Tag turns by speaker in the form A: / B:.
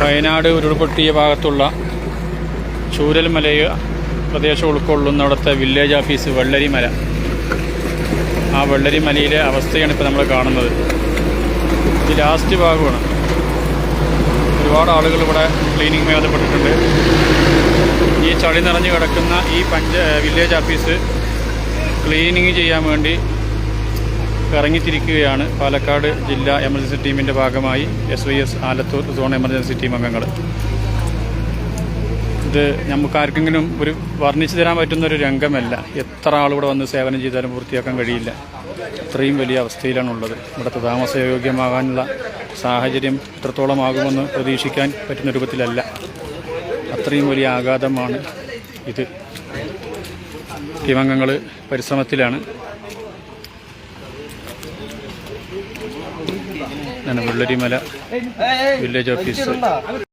A: വയനാട് ഉരുൾപൊട്ടിയ ഭാഗത്തുള്ള ചൂരൽമലയ പ്രദേശം ഉൾക്കൊള്ളുന്നിടത്തെ village office Vellarimala. ആ വെള്ളരിമലയിലെ അവസ്ഥയാണ് ഇപ്പോൾ നമ്മൾ കാണുന്നത്. ഇത് ലാസ്റ്റ് ഭാഗമാണ്. ഒരുപാട് ആളുകൾ ഇവിടെ ക്ലീനിങ് മേഖലപ്പെട്ടിട്ടുണ്ട് ഈ ചളി നിറഞ്ഞു കിടക്കുന്ന ഈ പഞ്ച വില്ലേജ് ഓഫീസ് ക്ലീനിങ് ചെയ്യാൻ വേണ്ടി ഇറങ്ങിത്തിരിക്കുകയാണ് പാലക്കാട് ജില്ലാ എമർജൻസി ടീമിന്റെ ഭാഗമായി S Y S Alathur zone emergency team അംഗങ്ങൾ ഇത് നമുക്ക് ആർക്കെങ്കിലും ഒരു വർണിച്ചു തരാൻ പറ്റുന്ന ഒരു രംഗമല്ല. എത്ര ആളിവിടെ വന്ന് സേവനം ചെയ്താലും പൂർത്തിയാക്കാൻ കഴിയില്ല. അത്രയും വലിയ അവസ്ഥയിലാണുള്ളത്. ഇവിടുത്തെ താമസയോഗ്യമാകാനുള്ള സാഹചര്യം എത്രത്തോളമാകുമെന്ന് പ്രതീക്ഷിക്കാൻ പറ്റുന്ന രൂപത്തിലല്ല. അത്രയും വലിയ ആഘാതമാണ് ഇത്. ടീമംഗങ്ങൾ പരിശ്രമത്തിലാണ്. Vellarimala village office.